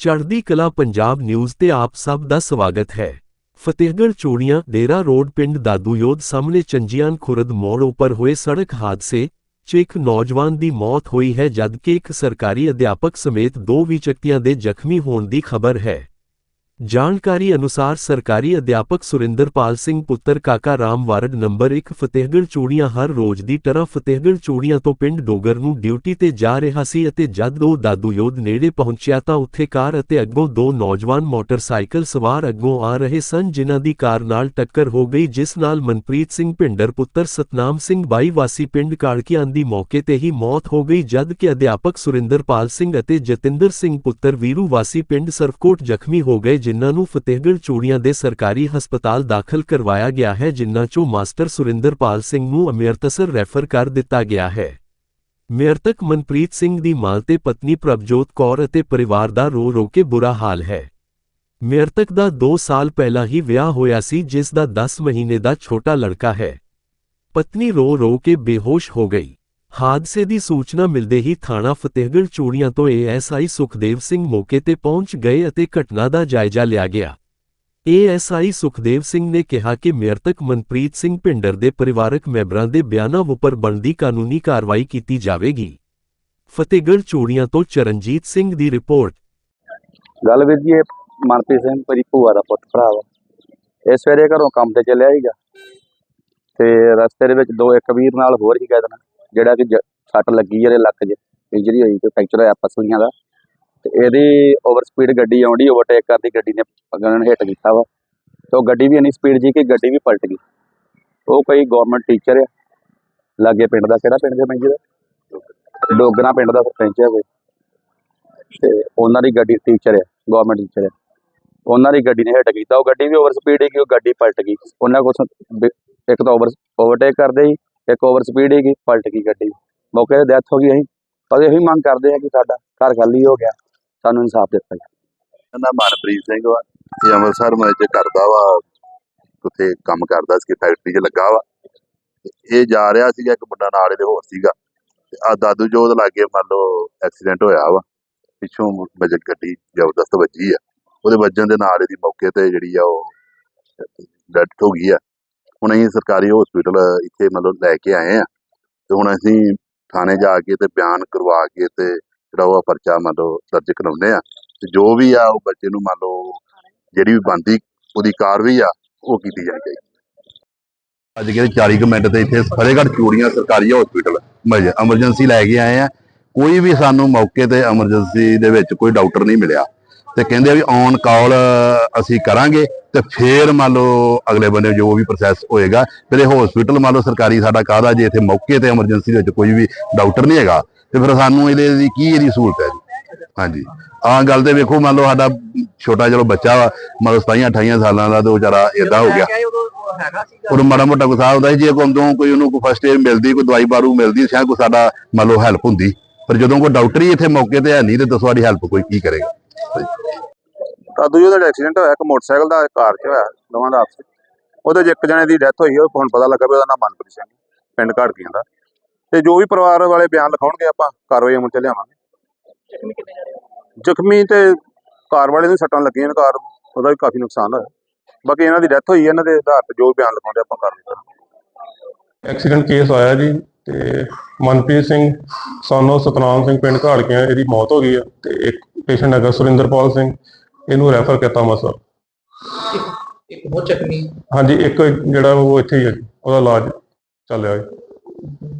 ਚੜ੍ਹਦੀ ਕਲਾ ਪੰਜਾਬ ਨਿਊਜ਼ ਤੇ ਆਪ ਸਭ ਦਾ ਸਵਾਗਤ ਹੈ। ਫਤਿਹਗੜ੍ਹ ਚੂੜੀਆਂ, ਡੇਰਾ ਰੋਡ ਪਿੰਡ ਦਾਦੂਯੋਧ ਸਾਹਮਣੇ ਚੰਜੀਆਨ ਖੁਰਦ ਮੋੜ ਉੱਪਰ ਹੋਏ ਸੜਕ ਹਾਦਸੇ, 'ਚ ਇੱਕ ਨੌਜਵਾਨ ਦੀ ਮੌਤ ਹੋਈ ਹੈ ਜਦਕਿ ਇੱਕ ਸਰਕਾਰੀ ਅਧਿਆਪਕ ਸਮੇਤ ਦੋ ਵਿਅਕਤੀਆਂ ਦੇ ਜ਼ਖਮੀ ਹੋਣ ਦੀ ਖਬਰ ਹੈ। ਜਾਣਕਾਰੀ ਅਨੁਸਾਰ ਸਰਕਾਰੀ ਅਧਿਆਪਕ ਸੁਰਿੰਦਰਪਾਲ ਸਿੰਘ ਪੁੱਤਰ ਕਾਕਾ ਰਾਮ ਵਾਰਡ ਨੰਬਰ 1 ਫਤਿਹਗੜ੍ਹ ਚੂੜੀਆਂ ਹਰ ਰੋਜ਼ ਦੀ ਤਰ੍ਹਾਂ ਫਤਿਹਗੜ੍ਹ ਚੂੜੀਆਂ ਤੋਂ ਪਿੰਡ ਡੋਗਰ ਨੂੰ ਡਿਊਟੀ ਤੇ ਜਾ ਰਿਹਾ ਸੀ ਅਤੇ ਜਦ ਉਹ ਦਾਦੂਯੋਧ ਨੇੜੇ ਪਹੁੰਚਿਆ ਤਾਂ ਉੱਥੇ ਕਾਰ ਅਤੇ ਅੱਗੋਂ ਦੋ ਨੌਜਵਾਨ ਮੋਟਰਸਾਈਕਲ ਸਵਾਰ ਅੱਗੋਂ ਆ ਰਹੇ ਸਨ, ਜਿਨ੍ਹਾਂ ਦੀ ਕਾਰ ਨਾਲ ਟੱਕਰ ਹੋ ਗਈ, ਜਿਸ ਨਾਲ ਮਨਪ੍ਰੀਤ ਸਿੰਘ ਭਿੰਡਰ ਪੁੱਤਰ ਸਤਨਾਮ ਸਿੰਘ ਬਾਈ ਵਾਸੀ ਪਿੰਡ ਕਾਲਕੀਆਂ ਦੀ ਮੌਕੇ ਤੇ ਹੀ ਮੌਤ ਹੋ ਗਈ, ਜਦ ਕਿ ਅਧਿਆਪਕ ਸੁਰਿੰਦਰਪਾਲ ਸਿੰਘ ਅਤੇ ਜਤਿੰਦਰ ਸਿੰਘ ਪੁੱਤਰ ਵੀਰੂ ਵਾਸੀ ਪਿੰਡ ਸਰਕੋਟ ਜ਼ਖਮੀ ਹੋ ਗਏ ਜਿਨ੍ਹਾਂ ਨੂੰ ਫਤਿਹਗੜ੍ਹ ਚੂੜੀਆਂ ਦੇ ਸਰਕਾਰੀ ਹਸਪਤਾਲ ਦਾਖਲ ਕਰਵਾਇਆ ਗਿਆ ਹੈ, ਜਿਨ੍ਹਾਂ ਚੋਂ ਮਾਸਟਰ ਸੁਰਿੰਦਰਪਾਲ ਸਿੰਘ ਨੂੰ ਅੰਮ੍ਰਿਤਸਰ ਰੈਫਰ ਕਰ ਦਿੱਤਾ ਗਿਆ ਹੈ। ਮ੍ਰਿਤਕ ਮਨਪ੍ਰੀਤ ਸਿੰਘ ਦੀ ਮਾਂ ਤੇ ਪਤਨੀ ਪ੍ਰਭਜੋਤ ਕੌਰ ਅਤੇ ਪਰਿਵਾਰ ਦਾ ਰੋ ਰੋ ਕੇ ਬੁਰਾ ਹਾਲ ਹੈ। ਮ੍ਰਿਤਕ ਦਾ 2 ਸਾਲ ਪਹਿਲਾਂ ਹੀ ਵਿਆਹ ਹੋਇਆ ਸੀ, ਜਿਸ ਦਾ 10 ਮਹੀਨੇ ਦਾ ਛੋਟਾ ਲੜਕਾ ਹੈ। ਪਤਨੀ ਰੋ ਰੋ ਕੇ ਬੇਹੋਸ਼ ਹੋ ਗਈ। ਹਾਦਸੇ ਦੀ ਸੂਚਨਾ ਮਿਲਦੇ ਹੀ ਥਾਣਾ ਫਤਿਹਗੜ੍ਹ ਚੂੜੀਆਂ ਤੋਂ ਏਐਸਆਈ ਸੁਖਦੇਵ ਸਿੰਘ ਮੌਕੇ ਤੇ ਪਹੁੰਚ ਗਏ ਅਤੇ ਘਟਨਾ ਦਾ ਜਾਇਜ਼ਾ ਲਿਆ ਗਿਆ। ਏਐਸਆਈ ਸੁਖਦੇਵ ਸਿੰਘ ਨੇ ਕਿਹਾ ਕਿ ਮ੍ਰਿਤਕ ਮਨਪ੍ਰੀਤ ਸਿੰਘ ਭਿੰਡਰ ਦੇ ਪਰਿਵਾਰਕ ਮੈਂਬਰਾਂ ਦੇ ਬਿਆਨਾਂ ਉੱਪਰ ਬਣਦੀ ਕਾਨੂੰਨੀ ਕਾਰਵਾਈ ਕੀਤੀ ਜਾਵੇਗੀ। ਫਤਿਹਗੜ੍ਹ ਚੂੜੀਆਂ ਤੋਂ ਚਰਨਜੀਤ ਸਿੰਘ ਦੀ ਰਿਪੋਰਟ। ਗੱਲ ਵੀਰ ਜੀ ਇਹ ਮਨਪ੍ਰੀਤ ਸਿੰਘ, ਮੇਰੀ ਭੂਆ ਦਾ ਪੁੱਤ, ਭਰਾ ਵਾ। ਇਸ ਵੇਲੇ ਘਰੋਂ ਕੰਮ ਤੇ ਚੱਲਿਆ ਸੀਗਾ। ਤੇ ਰਸਤੇ ਦੇ ਵਿੱਚ ਦੋ ਇੱਕ ਵੀਰ ਨਾਲ ਹੋਰ ਹੀ ਕਹਿ ਦੇਣਾ ਜਿਹੜਾ ਕਿ ਜ- ਸੱਟ ਲੱਗੀ ਇਹਦੇ ਲੱਕ 'ਚ ਇੰਜਰੀ ਹੋਈ ਤੇ ਫ੍ਰੈਕਚਰ ਹੋਇਆ ਪਸਲੀਆਂ ਦਾ। ਤੇ ਇਹਦੀ ਓਵਰ ਸਪੀਡ ਗੱਡੀ ਆਉਂਦੀ ਓਵਰਟੇਕ ਕਰਦੀ, ਗੱਡੀ ਨੇ ਅਗਨ ਹਿੱਟ ਕੀਤਾ ਵਾ। ਤੇ ਉਹ ਗੱਡੀ ਵੀ ਇੰਨੀ ਸਪੀਡ ਜੀ ਕਿ ਗੱਡੀ ਵੀ ਪਲਟ ਗਈ। ਉਹ ਕੋਈ ਗਵਰਨਮੈਂਟ ਟੀਚਰ ਆ। ਲਾਗੇ ਪਿੰਡ ਦਾ, ਕਿਹੜਾ ਪਿੰਡ ਦੇ ਮੈਂਜੀ ਦਾ ਡੋਗਰਾ ਪਿੰਡ ਦਾ ਸਰਪੰਚ ਹੈ ਕੋਈ। ਤੇ ਉਹਨਾਂ ਦੀ ਗੱਡੀ ਟੀਚਰ ਆ ਗਵਰਨਮੈਂਟ ਟੀਚਰ ਆ। ਉਹਨਾਂ ਦੀ ਗੱਡੀ ਨੇ ਹਿੱਟ ਕੀਤਾ। ਉਹ ਗੱਡੀ ਵੀ ਓਵਰ ਸਪੀਡ ਸੀ ਉਹ ਗੱਡੀ ਪਲਟ ਗਈ। ਉਹਨਾਂ ਕੋਲ ਇੱਕ ਤਾਂ ਓਵਰ ਓਵਰਟੇਕ ਕਰਦੇ ਸੀ। ਇੱਕ ਓਵਰ ਸਪੀਡ ਹੀ ਪਲਟ ਗਈ ਗੱਡੀ। ਮੌਕੇ ਤੇ ਡੈਥ ਹੋ ਗਈ ਅਸੀਂ। ਪਰ ਇਹੀ ਮੰਗ ਕਰਦੇ ਆ ਕਿ ਸਾਡਾ ਘਰ ਖਾਲੀ ਹੋ ਗਿਆ। ਸਾਨੂੰ ਇਨਸਾਫ ਦਿੱਤਾ ਜਾਵੇ। ਮੇਰਾ ਮਨਪ੍ਰੀਤ ਸਿੰਘ ਵਾ। ਇਹ ਅੰਮ੍ਰਿਤਸਰ ਮੈਂ ਕਰਦਾ ਵਾ। ਉੱਥੇ ਕੰਮ ਕਰਦਾ ਸੀ ਫੈਕਟਰੀ 'ਚ ਲੱਗਾ ਵਾ। ਇਹ ਜਾ ਰਿਹਾ ਸੀਗਾ, ਇੱਕ ਮੁੰਡਾ ਨਾਲ ਇਹਦੇ ਹੋਰ ਸੀਗਾ। ਆ ਦਾਦੂ ਜੋਤ ਲਾਗੇ ਮੰਨ ਲਓ ਐਕਸੀਡੈਂਟ ਹੋਇਆ ਵਾ। ਪਿੱਛੋਂ ਬਜਟ ਗੱਡੀ ਜ਼ਬਰਦਸਤ ਵੱਜੀ ਆ। ਉਹਦੇ ਵੱਜਣ ਦੇ ਨਾਲ ਇਹਦੀ ਮੌਕੇ ਤੇ ਜਿਹੜੀ ਆ ਉਹ ਡੈਥ ਹੋ ਗਈ ਆ। ਹੁਣ ਅਸੀਂ ਸਰਕਾਰੀ ਹਸਪੀਟਲ ਇੱਥੇ ਮਤਲਬ ਲੈ ਕੇ ਆਏ ਆ। ਤੇ ਹੁਣ ਅਸੀਂ ਥਾਣੇ ਜਾ ਕੇ ਤੇ ਬਿਆਨ ਕਰਵਾ ਕੇ ਤੇ ਜਿਹੜਾ ਉਹ ਪਰਚਾ ਮੰਨ ਦਰਜ ਕਰਾਉਂਦੇ ਆ। ਤੇ ਜੋ ਵੀ ਆ, ਉਹ ਬੱਚੇ ਨੂੰ ਮੰਨ ਲਓ ਜਿਹੜੀ ਵੀ ਬੰਦੀ ਉਹਦੀ ਕਾਰਵਾਈ ਆ, ਉਹ ਕੀਤੀ ਜਾਣੀ ਚਾਹੀਦੀ ਅੱਜ ਕੇ 40 ਕੁ ਮਿੰਟ ਤੇ ਇੱਥੇ ਫਤਿਹਗੜ੍ਹ ਚੂੜੀਆਂ ਸਰਕਾਰੀ ਹਸਪੀਟਲ ਐਮਰਜੈਂਸੀ ਲੈ ਕੇ ਆਏ ਆ। ਕੋਈ ਵੀ ਸਾਨੂੰ ਮੌਕੇ ਤੇ ਐਮਰਜੈਂਸੀ ਦੇ ਵਿੱਚ ਕੋਈ ਡਾਕਟਰ ਨਹੀਂ ਮਿਲਿਆ। ਤੇ ਕਹਿੰਦੇ ਵੀ ਔਨ ਕਾਲ ਅਸੀਂ ਕਰਾਂਗੇ ਤੇ ਫੇਰ ਮੰਨ ਲਓ ਅਗਲੇ ਬੰਦੇ ਜੋ ਵੀ ਪ੍ਰੋਸੈਸ ਹੋਏਗਾ, ਫਿਰ ਇਹ ਹਸਪੀਟਲ ਮੰਨ ਲਓ ਸਰਕਾਰੀ ਸਾਡਾ ਕਾਹਦਾ ਜੇ ਇੱਥੇ ਮੌਕੇ ਤੇ ਐਮਰਜੈਂਸੀ ਦੇ ਵਿੱਚ ਕੋਈ ਵੀ ਡਾਕਟਰ ਨਹੀਂ ਹੈਗਾ, ਤੇ ਫਿਰ ਸਾਨੂੰ ਇਹਦੇ ਦੀ ਕੀ ਇਹਦੀ ਸਹੂਲਤ ਹੈ ਜੀ? ਹਾਂਜੀ। ਆਹ ਗੱਲ ਤੇ ਵੇਖੋ, ਮੰਨ ਲਓ ਸਾਡਾ ਛੋਟਾ ਚਲੋ ਬੱਚਾ ਵਾ ਮਤਲਬ 27 28 ਸਾਲਾਂ ਦਾ ਤੇ ਉਹ ਵਿਚਾਰਾ ਏਦਾਂ ਹੋ ਗਿਆ। ਉਹ ਮਾੜਾ ਮੋਟਾ ਗੁੱਸਾ ਹੁੰਦਾ ਸੀ, ਜੇ ਕੋਈ ਉਦੋਂ ਕੋਈ ਉਹਨੂੰ ਕੋਈ ਫਸਟ ਏਡ ਮਿਲਦੀ, ਕੋਈ ਦਵਾਈ ਬਾਰੂ ਮਿਲਦੀ ਸ਼ਾਇਦ ਕੋਈ ਸਾਡਾ ਮੰਨ ਲਓ ਹੈਲਪ ਹੁੰਦੀ, ਪਰ ਜਦੋਂ ਕੋਈ ਡਾਕਟਰ ਹੀ ਇੱਥੇ ਮੌਕੇ ਤੇ ਹੈ ਨਹੀਂ, ਤੇ ਦੱਸੋ ਸਾਡੀ ਹੈਲਪ ਕੋਈ ਕੀ ਕਰੇਗਾ? ਤਾਂ ਦੂਜੇ ਦਾ ਐਕਸੀਡੈਂਟ ਹੋਇਆ ਇੱਕ ਮੋਟਰਸਾਈਕਲ ਦਾ ਇੱਕ ਕਾਰ 'ਚ ਹੋਇਆ ਦੋਵਾਂ ਦਾ ਆਪਸ 'ਚ। ਉਹਦੇ 'ਚ ਇੱਕ ਜਣੇ ਦੀ ਡੈਥ ਹੋਈ ਉਹ ਹੁਣ ਪਤਾ ਲੱਗਾ ਵੀ ਉਹਦਾ ਨਾਮ ਮਨਪ੍ਰੀਤ ਸਿੰਘ ਪਿੰਡ ਘਾੜਕੀਆਂ ਦਾ। ਤੇ ਜੋ ਵੀ ਪਰਿਵਾਰ ਵਾਲੇ ਬਿਆਨ ਲਿਖਾਉਣਗੇ ਆਪਾਂ ਕਾਰਵਾਈ ਅਮਲ 'ਚ ਲਿਆਵਾਂਗੇ। ਜ਼ਖਮੀ ਤੇ ਕਾਰ ਵਾਲੇ ਨੂੰ ਸੱਟਾਂ ਲੱਗੀਆਂ ਨੇ ਕਾਰ ਉਹਦਾ ਵੀ ਕਾਫੀ ਨੁਕਸਾਨ ਹੋਇਆ। ਬਾਕੀ ਇਹਨਾਂ ਦੀ ਡੈਥ ਹੋਈ ਹੈ ਇਹਨਾਂ ਦੇ ਆਧਾਰ ਤੇ ਜੋ ਬਿਆਨ ਲਿਖਾਉਂਦੇ ਆਪਾਂ ਕਰਾਂਗੇ। ਐਕਸੀਡੈਂਟ ਕੇਸ ਆਇਆ ਜੀ। ਤੇ ਮਨਪ੍ਰੀਤ ਸਿੰਘ ਸਾਨੂੰ ਸਤਨਾਮ ਸਿੰਘ ਪਿੰਡ ਘਾੜਕੀਆਂ ਇਹਦੀ ਮੌਤ ਹੋ ਗਈ ਆ ਤੇ ਇੱਕ ਪੇਸ਼ੈਂਟ ਹੈਗਾ ਸੁਰਿੰਦਰਪਾਲ ਸਿੰਘ ਇਹਨੂੰ ਰੈਫਰ ਕੀਤਾ ਮਸਰ ਇੱਕ ਹੋਰ ਚੱਕਣੀ ਹਾਂਜੀ ਇੱਕ ਜਿਹੜਾ ਉਹ ਇੱਥੇ ਹੀ ਹੈ ਜੀ ਉਹਦਾ ਇਲਾਜ ਚੱਲ ਰਿਹਾ ਜੀ।